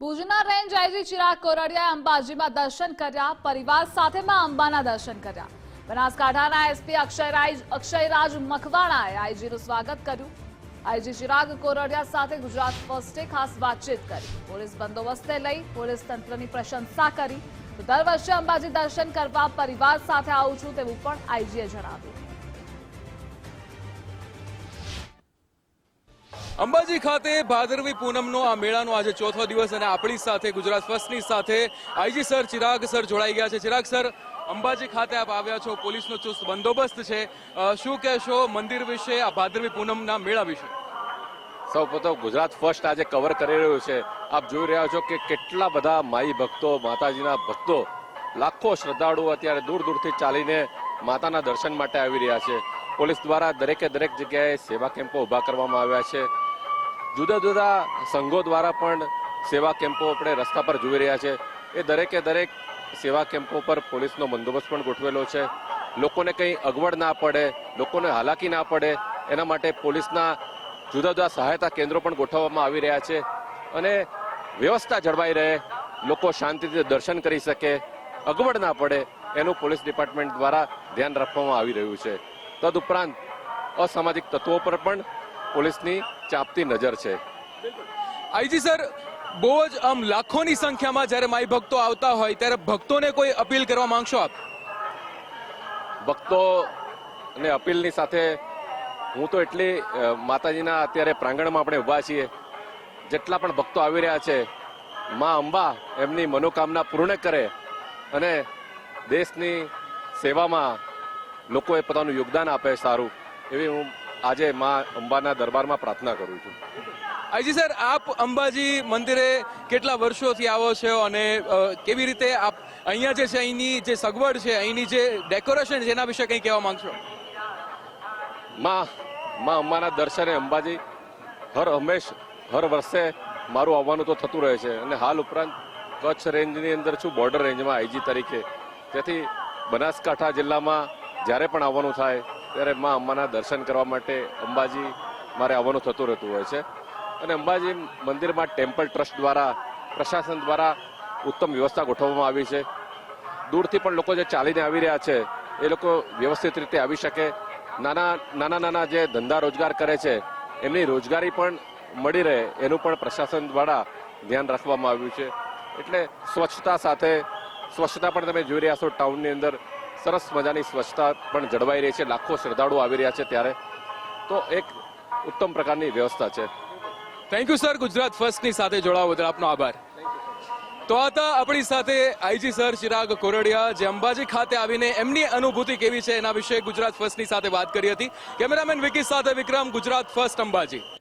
ભુજના range IG Chirag કોરડિયાએ અંબાજીમાં દર્શન કર્યા, પરિવાર સાથે માં અંબાના દર્શન કર્યા. બનાસકાંઠાના એસપી અક્ષયરાજ અક્ષયરાજ મખવાણાએ આઈજીનું સ્વાગત કર્યું. આઈજી ચિરાગ કોરડિયા સાથે ગુજરાત ફર્સ્ટે ખાસ વાતચીત કરી. પોલીસ બંદોબસ્તે લઈ પોલીસ તંત્રની પ્રશંસા કરી. દર વર્ષે અંબાજી દર્શન કરવા પરિવાર સાથે આવું છું તેવું પણ આઈજીએ જણાવ્યું. અંબાજી ખાતે ભાદરવી પૂનમનો આ મેળાનો આજે ચોથો દિવસ અને આપણી સાથે ગુજરાત ફર્સ્ટની સાથે આઈજી સર, ચિરાગ સર જોડાઈ ગયા છે. ચિરાગ સર, અંબાજી ખાતે આપ આવ્યા છો, પોલીસનો ચુસ્ત બંદોબસ્ત છે. શું કહેશો મંદિર વિશે, આ ભાદરવી પૂનમના મેળા વિશે? સૌ પ્રથમ ગુજરાત ફર્સ્ટ આજે કવર કરી રહ્યું છે. આપ જોઈ રહ્યા છો કે કેટલા બધા માઈ ભક્તો, માતાજીના ભક્તો, લાખો શ્રદ્ધાળુઓ અત્યારે દૂર દૂરથી ચાલીને માતાના દર્શન માટે આવી રહ્યા છે. પોલીસ દ્વારા દરેકે દરેક જગ્યાએ સેવા કેમ્પો ઊભા કરવામાં આવ્યા છે. જુદા જુદા સંઘો દ્વારા પણ સેવા કેમ્પો આપણે રસ્તા પર જોઈ રહ્યા છે. એ દરેકે દરેક સેવા કેમ્પો પર પોલીસનો બંદોબસ્ત પણ ગોઠવેલો છે. લોકોને કંઈ અગવડ ના પડે, લોકોને હાલાકી ના પડે, એના માટે પોલીસના જુદા જુદા સહાયતા કેન્દ્રો પણ ગોઠવવામાં આવી રહ્યા છે. અને વ્યવસ્થા જળવાઈ રહે, લોકો શાંતિથી દર્શન કરી શકે, અગવડ ના પડે, એનું પોલીસ ડિપાર્ટમેન્ટ દ્વારા ધ્યાન રાખવામાં આવી રહ્યું છે. તદુપરાંત અસામાજિક તત્વો પર પણ પોલીસની ચાંપતી નજર છે. આઈજી સર, બહુ જ આમ લાખોની સંખ્યામાં જ્યારે માઈ ભક્તો આવતા હોય ત્યારે ભક્તોને કોઈ અપીલ કરવા માંગશો આપ? ભક્તો અને અપીલની સાથે હું તો એટલી માતાજીના અત્યારે પ્રાંગણમાં આપણે ઊભા છીએ. જેટલા પણ ભક્તો આવી રહ્યા છે, માં અંબા એમની મનોકામના પૂર્ણ કરે અને દેશની સેવામાં લોકોએ પોતાનું યોગદાન આપે સારું. એવી હું આજે માં અંબાના દરબારમાં પ્રાર્થના કરું છું. આઈજી સર આપ અંબાજી મંદિરે કેટલા વર્ષોથી આવો છો અને કેવી રીતે આપ અહીંયા જે છે અહીંની જે સગવડ છે અહીંની જે ડેકોરેશન છે એના વિશે કંઈ કહેવા માંગશો? માં માં અંબાના દર્શને અંબાજી હર હંમેશ હર વર્ષે મારું આવવાનું તો થતું રહે છે અને હાલ ઉપરાંત કચ્છ રેન્જની અંદર છું બોર્ડર રેન્જમાં આઈજી તરીકે. તેથી બનાસકાંઠા જિલ્લામાં જ્યારે પણ આવવાનું થાય ત્યારે મા અંબાના દર્શન કરવા માટે અંબાજી મારે આવવાનું થતું રહેતું હોય છે. અને અંબાજી મંદિરમાં ટેમ્પલ ટ્રસ્ટ દ્વારા, પ્રશાસન દ્વારા ઉત્તમ વ્યવસ્થા ગોઠવવામાં આવી છે. દૂરથી પણ લોકો જે ચાલીને આવી રહ્યા છે, એ લોકો વ્યવસ્થિત રીતે આવી શકે. નાના નાના નાના જે ધંધા રોજગાર કરે છે, એમની રોજગારી પણ મળી રહે, એનું પણ પ્રશાસન દ્વારા ધ્યાન રાખવામાં આવ્યું છે. એટલે સ્વચ્છતા સાથે, સ્વચ્છતા પણ તમે જોઈ રહ્યા છો, ટાઉનની અંદર સરસ મજાની સ્વચ્છતા પણ જળવાઈ રહી છે. લાખો શ્રદ્ધાળુઓ આવી રહ્યા છે ત્યારે. તો એક ઉત્તમ પ્રકારની વ્યવસ્થા છે. થેન્ક યુ સર ગુજરાત ફર્સ્ટની સાથે જોડાવા બદલ આપનો આભાર. તો હતા આપણી સાથે આઈજી સર ચિરાગ કોરડિયા, જે અંબાજી ખાતે આવીને એમની અનુભૂતિ કેવી છે એના વિશે ગુજરાત ફર્સ્ટની સાથે વાત કરી હતી. કેમેરામેન વિકી સાથે વિક્રમ, ગુજરાત ફર્સ્ટ અંબાજી.